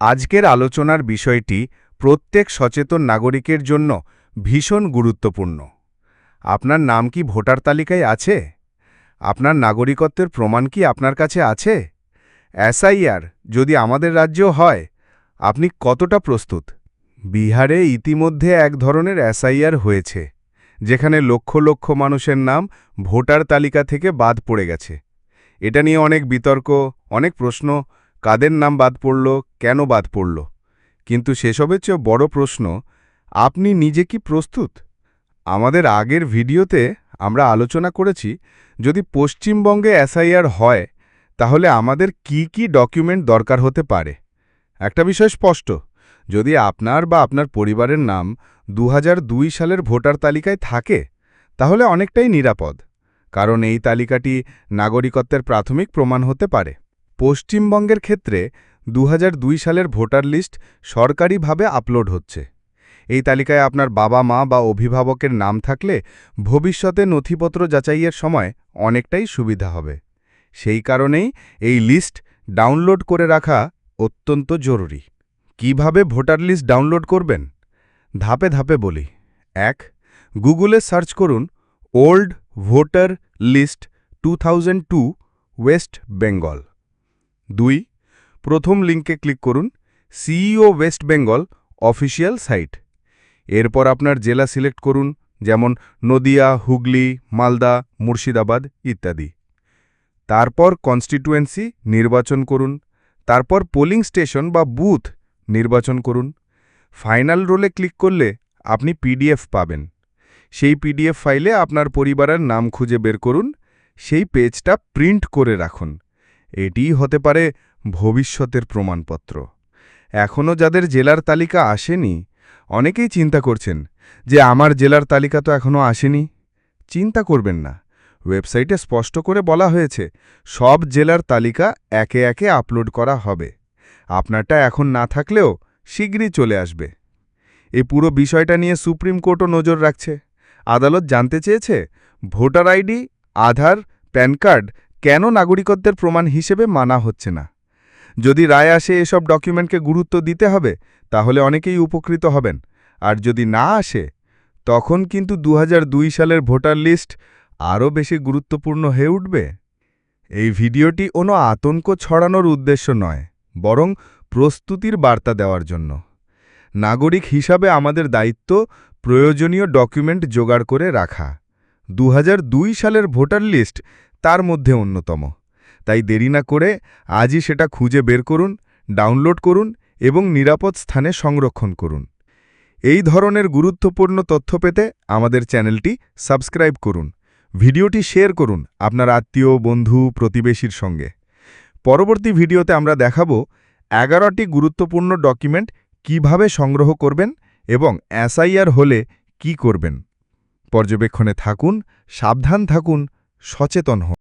আজকের আলোচনার বিষয়টি প্রত্যেক সচেতন নাগরিকের জন্য ভীষণ গুরুত্বপূর্ণ। আপনার নাম কি ভোটার তালিকায় আছে? আপনার নাগরিকত্বের প্রমাণ কি আপনার কাছে আছে? এসআইআর যদি আমাদের রাজ্যেও হয়, আপনি কতটা প্রস্তুত? বিহারে ইতিমধ্যে এক ধরনের এসআইআর হয়েছে, যেখানে লক্ষ লক্ষ মানুষের নাম ভোটার তালিকা থেকে বাদ পড়ে গেছে। এটা নিয়ে অনেক বিতর্ক, অনেক প্রশ্ন কাদের নাম বাদ পড়ল, কেন বাদ পড়ল? কিন্তু সেসবের চেয়ে বড় প্রশ্ন, আপনি নিজে কি প্রস্তুত? আমাদের আগের ভিডিওতে আমরা আলোচনা করেছি, যদি পশ্চিমবঙ্গে এসআইআর হয়, তাহলে আমাদের কি কি ডকুমেন্ট দরকার হতে পারে? একটা বিষয় স্পষ্ট, যদি আপনার বা আপনার পরিবারের নাম দু হাজার দুই সালের ভোটার তালিকায় থাকে, তাহলে অনেকটাই নিরাপদ, কারণ এই তালিকাটি নাগরিকত্বের প্রাথমিক প্রমাণ হতে পারে। পশ্চিমবঙ্গের ক্ষেত্রে দু হাজার দুই সালের ভোটার লিস্ট সরকারিভাবে আপলোড হচ্ছে। এই তালিকায় আপনার বাবা মা বা অভিভাবকের নাম থাকলে ভবিষ্যতে নথিপত্র যাচাইয়ের সময় অনেকটাই সুবিধা হবে। সেই কারণেই এই লিস্ট ডাউনলোড করে রাখা অত্যন্ত জরুরি। কীভাবে ভোটার লিস্ট ডাউনলোড করবেন? ধাপে ধাপে বলি। এক, গুগলে সার্চ করুন old voter list to West Bengal. দুই, প্রথম লিঙ্কে ক্লিক করুন, CEO West Bengal official site. এরপর আপনার জেলা সিলেক্ট করুন, যেমন নদিয়া, হুগলি, মালদা, মুর্শিদাবাদ ইত্যাদি। তারপর কনস্টিটুয়েন্সি নির্বাচন করুন, তারপর পোলিং স্টেশন বা বুথ নির্বাচন করুন। ফাইনাল রোলে ক্লিক করলে আপনি পিডিএফ পাবেন। সেই পিডিএফ ফাইলে আপনার পরিবারের নাম খুঁজে বের করুন, সেই পেজটা প্রিন্ট করে রাখুন। এটিই হতে পারে ভবিষ্যতের প্রমাণপত্র। এখনও যাদের জেলার তালিকা আসেনি, অনেকেই চিন্তা করছেন যে আমার জেলার তালিকা তো এখনও আসেনি। চিন্তা করবেন না। ওয়েবসাইটে স্পষ্ট করে বলা হয়েছে, সব জেলার তালিকা একে একে আপলোড করা হবে। আপনারটা এখন না থাকলেও শীঘ্রই চলে আসবে। এই পুরো বিষয়টা নিয়ে সুপ্রিম কোর্টও নজর রাখছে। আদালত জানতে চেয়েছে, voter ID, Aadhaar, PAN card কেন নাগরিকত্বের প্রমাণ হিসেবে মানা হচ্ছে না? যদি রায় আসে এসব ডকুমেন্টকে গুরুত্ব দিতে হবে, তাহলে অনেকেই উপকৃত হবেন। আর যদি না আসে, তখন কিন্তু দু হাজার দুই সালের ভোটার লিস্ট আরও বেশি গুরুত্বপূর্ণ হয়ে উঠবে। এই ভিডিওটি কোনো আতঙ্ক ছড়ানোর উদ্দেশ্য নয়, বরং প্রস্তুতির বার্তা দেওয়ার জন্য। নাগরিক হিসাবে আমাদের দায়িত্ব প্রয়োজনীয় ডকুমেন্ট জোগাড় করে রাখা। দু হাজার দুই সালের ভোটার লিস্ট তার মধ্যে অন্যতম। তাই দেরি না করে আজই সেটা খুঁজে বের করুন, ডাউনলোড করুন এবং নিরাপদ স্থানে সংরক্ষণ করুন। এই ধরনের গুরুত্বপূর্ণ তথ্য পেতে আমাদের চ্যানেলটি সাবস্ক্রাইব করুন। ভিডিওটি শেয়ার করুন আপনার আত্মীয়, বন্ধু, প্রতিবেশীর সঙ্গে। পরবর্তী ভিডিওতে আমরা দেখাবো এগারোটি গুরুত্বপূর্ণ ডকুমেন্ট কীভাবে সংগ্রহ করবেন এবং এসআইআর হলে কি করবেন। পর্যবেক্ষণে থাকুন, সাবধান থাকুন সচেতন হন